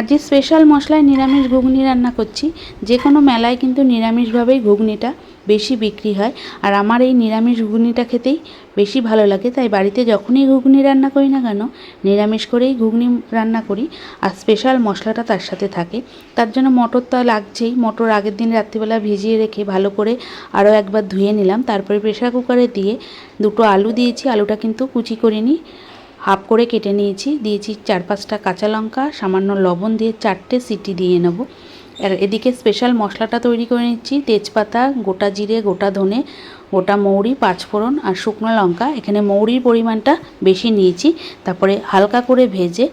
আর যে স্পেশাল মশলায় নিরামিষ ঘুগনি রান্না করছি, যে কোনো মেলায় কিন্তু নিরামিষভাবেই ঘুগনিটা বেশি বিক্রি হয়। আর আমার এই নিরামিষ ঘুগনিটা খেতেই বেশি ভালো লাগে, তাই বাড়িতে যখনই ঘুগনি রান্না করি না কেন, নিরামিষ করেই ঘুগনি রান্না করি। আর স্পেশাল মশলাটা তার সাথে থাকে। তার জন্য মটর তো লাগছেই, মটর আগের দিন রাত্রিবেলা ভিজিয়ে রেখে ভালো করে আরও একবার ধুয়ে নিলাম। তারপরে প্রেশার কুকারে দিয়ে দুটো আলু দিয়েছি, আলুটা কিন্তু কুচি করিনি। হাফ করে কেটে নিয়েছি। দিয়েছি চার পাঁচটা কাঁচা লঙ্কা, সামান্য লবণ দিয়ে চারটে সিটি দিয়ে নেব। আর এদিকে স্পেশাল মশলাটা তৈরি করে নিচ্ছি। তেজপাতা, গোটা জিরে, গোটা ধনে, গোটা মৌরি, পাঁচফোড়ন আর শুকনো লঙ্কা। এখানে মৌরির পরিমাণটা বেশি নিয়েছি। তারপরে হালকা করে ভেজে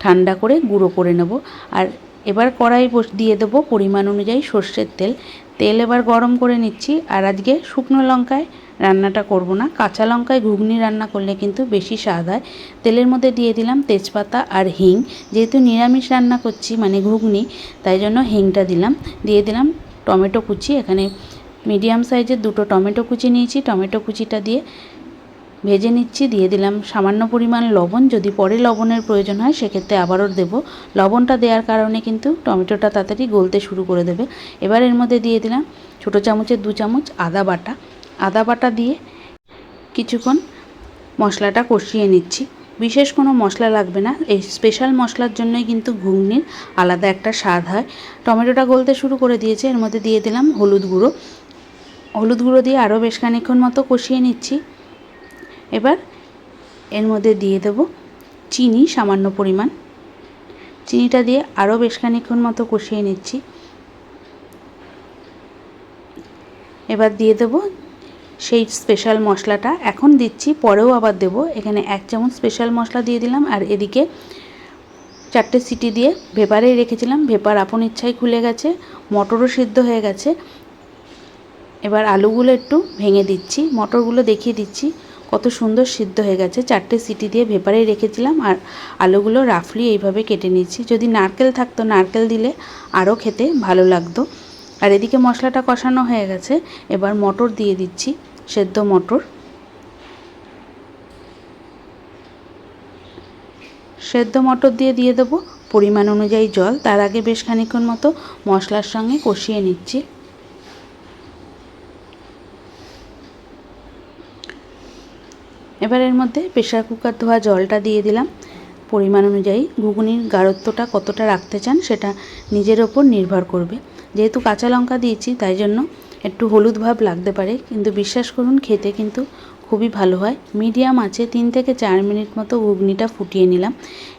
ঠান্ডা করে গুঁড়ো করে নেব। আর এবার কড়াই দিয়ে দেবো পরিমাণ অনুযায়ী সর্ষের তেল। তেল এবার গরম করে নিচ্ছি। আর আজকে শুকনো লঙ্কায় রান্নাটা করব না। কাঁচা লঙ্কায় ঘুগনি রান্না করলে কিন্তু বেশি স্বাদ হয়। তেলের মধ্যে দিয়ে দিলাম তেজপাতা আর হিং। যেহেতু নিরামিষ রান্না করছি মানে ঘুগনি, তাই জন্য হিংটা দিলাম। দিয়ে দিলাম টমেটো কুচি। এখানে মিডিয়াম সাইজের দুটো টমেটো কুচি নিয়েছি। টমেটো কুচিটা দিয়ে ভেজে নিচ্ছি। দিয়ে দিলাম সামান্য পরিমাণ লবণ। যদি পরে লবণের প্রয়োজন হয়, সেক্ষেত্রে আবারও দেবো। লবণটা দেওয়ার কারণে কিন্তু টমেটোটা তাড়াতাড়ি গলতে শুরু করে দেবে। এবার এর মধ্যে দিয়ে দিলাম ছোটো চামচের দু চামচ আদা বাটা। আদা বাটা দিয়ে কিছুক্ষণ মশলাটা কষিয়ে নিচ্ছি। বিশেষ কোনো মশলা লাগবে না। এই স্পেশাল মশলার জন্যই কিন্তু ঘুগনির আলাদা একটা স্বাদ হয়। টমেটোটা গলতে শুরু করে দিয়েছে। এর মধ্যে দিয়ে দিলাম হলুদ গুঁড়ো। হলুদ গুঁড়ো দিয়ে আরও বেশ খানিক্ষণ মতো কষিয়ে নিচ্ছি। এবার এর মধ্যে দিয়ে দেব চিনি, সামান্য পরিমাণ। চিনিটা দিয়ে আরও বেশ খানিক্ষণ মতো কষিয়ে নিচ্ছি। এবার দিয়ে দেব সেই স্পেশাল মশলাটা। এখন দিচ্ছি, পরেও আবার দেব। এখানে এক চামচ স্পেশাল মশলা দিয়ে দিলাম, আর এদিকে চারটে সিটি দিয়ে ভেপারেই রেখেছিলাম। ভেপার আপন ইচ্ছায় খুলে গেছে, মটরও সিদ্ধ হয়ে গেছে। এবার আলুগুলো একটু ভেঙে দিচ্ছি, মটরগুলো দেখিয়ে দিচ্ছি। কত সুন্দর সিদ্ধ হয়ে গেছে। চারটে সিটি দিয়ে ভেপারে রেখেছিলাম, আর আলুগুলো রাফলি এইভাবে কেটে নিচ্ছি যদি নারকেল থাকতো, নারকেল দিলে আরও খেতে ভালো লাগতো। আর এদিকে মশলাটা কষানো হয়ে গেছে। এবার মটর দিয়ে দিচ্ছি। সেদ্ধ মটর। সেদ্ধ মটর দিয়ে দিয়ে দেবো পরিমাণ অনুযায়ী জল। তার আগে বেশ খানিক্ষণ মতো মশলার সঙ্গে কষিয়ে নিচ্ছি। এবার এর মধ্যে প্রেশার কুকার ধোয়া জলটা দিয়ে দিলাম। পরিমাণ অনুযায়ী ঘুগনির গাঢ়ত্বটা কতটা রাখতে চান সেটা নিজের ওপর নির্ভর করবে। যেহেতু কাঁচা লঙ্কা দিয়েছি, তাই জন্য একটু হলুদ ভাব লাগতে পারে, কিন্তু বিশ্বাস করুন, খেতে কিন্তু খুবই ভালো হয়। মিডিয়াম আছে, তিন থেকে চার মিনিট মতো ঘুগনিটা ফুটিয়ে নিলাম।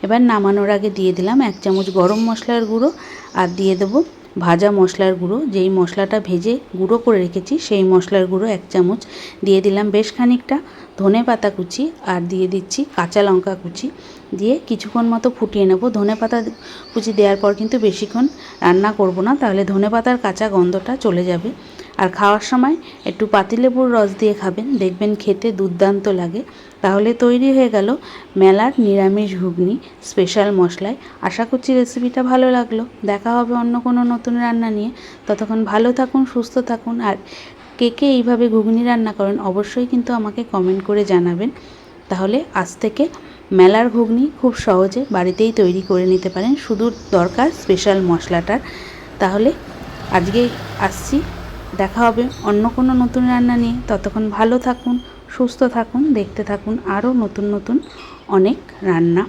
এবার নামানোর আগে দিয়ে দিলাম এক চামচ গরম মশলার গুঁড়ো আর দিয়ে দেবো ভাজা মশলার গুঁড়ো। যেই মশলাটা ভেজে গুঁড়ো করে রেখেছি, সেই মশলার গুঁড়ো এক চামচ। দিয়ে দিলাম বেশ খানিকটা ধনে পাতা কুচি আর দিয়ে দিচ্ছি কাঁচা লঙ্কা কুচি। দিয়ে কিছুক্ষণ মতো ফুটিয়ে নেব। ধনে পাতা কুচি দেওয়ার পর কিন্তু বেশিক্ষণ রান্না করব না, তাহলে ধনে পাতার কাঁচা গন্ধটা চলে যাবে। আর খাওয়ার সময় একটু পাতিলেবুর রস দিয়ে খাবেন। দেখবেন খেতে দুর্দান্ত লাগে। তাহলে তৈরি হয়ে গেল মেলার নিরামিষ ঘুগনি স্পেশাল মশলায়। আশা করছি রেসিপিটা ভালো লাগল। দেখা হবে অন্য কোনো নতুন রান্না নিয়ে। ততক্ষণ ভালো থাকুন, সুস্থ থাকুন। আর কে কে এইভাবে ঘুগনি রান্না করেন অবশ্যই কিন্তু আমাকে কমেন্ট করে জানাবেন। তাহলে আজ থেকে মেলার ঘুগনি খুব সহজে বাড়িতেই তৈরি করে নিতে পারেন। শুধু দরকার স্পেশাল মশলাটার। তাহলে আজকে আসছি। দেখা হবে অন্য কোনো নতুন রান্না নিয়ে। ততক্ষণ ভালো থাকুন, সুস্থ থাকুন, দেখতে থাকুন আরও নতুন নতুন অনেক রান্না।